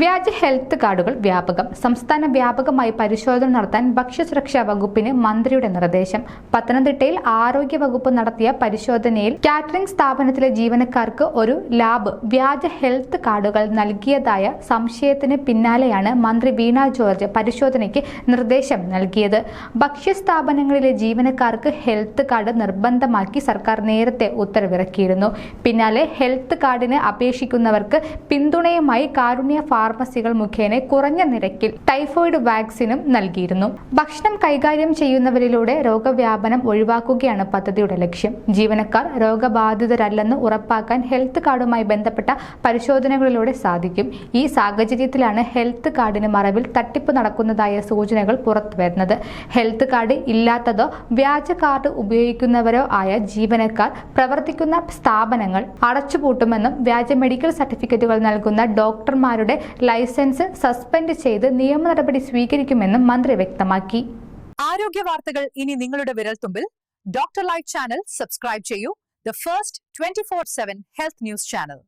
വ്യാജ ഹെൽത്ത് കാർഡുകൾ വ്യാപകം സംസ്ഥാന വ്യാപകമായി പരിശോധന നടത്താൻ ഭക്ഷ്യസുരക്ഷാ വകുപ്പിന് മന്ത്രിയുടെ നിർദ്ദേശം. പത്തനംതിട്ടയിൽ ആരോഗ്യ വകുപ്പ് നടത്തിയ പരിശോധനയിൽ കാറ്ററിംഗ് സ്ഥാപനത്തിലെ ജീവനക്കാർക്ക് ഒരു ലാബ് വ്യാജ ഹെൽത്ത് കാർഡുകൾ നൽകിയതായ സംശയത്തിന് പിന്നാലെയാണ് മന്ത്രി വീണ ജോർജ് പരിശോധനയ്ക്ക് നിർദ്ദേശം നൽകിയത്. ഭക്ഷ്യസ്ഥാപനങ്ങളിലെ ജീവനക്കാർക്ക് ഹെൽത്ത് കാർഡ് നിർബന്ധമാക്കി സർക്കാർ നേരത്തെ ഉത്തരവിറക്കിയിരുന്നു. പിന്നാലെ ഹെൽത്ത് കാർഡിന് അപേക്ഷിക്കുന്നവർക്ക് പിന്തുണയുമായി കാരുണ്യ ഫാർമസികൾ മുഖേന കുറഞ്ഞ നിരക്കിൽ ടൈഫോയിഡ് വാക്സിനും നൽകിയിരുന്നു. ഭക്ഷണം കൈകാര്യം ചെയ്യുന്നവരിലൂടെ രോഗവ്യാപനം ഒഴിവാക്കുകയാണ് പദ്ധതിയുടെ ലക്ഷ്യം. ജീവനക്കാർ രോഗബാധിതരല്ലെന്ന് ഉറപ്പാക്കാൻ ഹെൽത്ത് കാർഡുമായി ബന്ധപ്പെട്ട പരിശോധനകളിലൂടെ സാധിക്കും. ഈ സാഹചര്യത്തിലാണ് ഹെൽത്ത് കാർഡിന് മറവിൽ തട്ടിപ്പ് നടക്കുന്നതായ സൂചനകൾ പുറത്തുവരുന്നത് ഹെൽത്ത് കാർഡ് ഇല്ലാത്തതോ വ്യാജ കാർഡ് ഉപയോഗിക്കുന്നവരോ ആയ ജീവനക്കാർ പ്രവർത്തിക്കുന്ന സ്ഥാപനങ്ങൾ അടച്ചുപൂട്ടുമെന്നും വ്യാജ മെഡിക്കൽ സർട്ടിഫിക്കറ്റുകൾ നൽകുന്ന ഡോക്ടർമാരുടെ ലൈസൻസ് സസ്പെൻഡ് ചെയ്ത് നിയമ നടപടി സ്വീകരിക്കുമെന്നും മന്ത്രി വ്യക്തമാക്കി. ആരോഗ്യ വാർത്തകൾ ഇനി നിങ്ങളുടെ വിരൽത്തുമ്പിൽ ഡോക്ടർ ലൈറ്റ് ചാനൽ സബ്സ്ക്രൈബ് ചെയ്യൂ. The first twenty four seven health news channel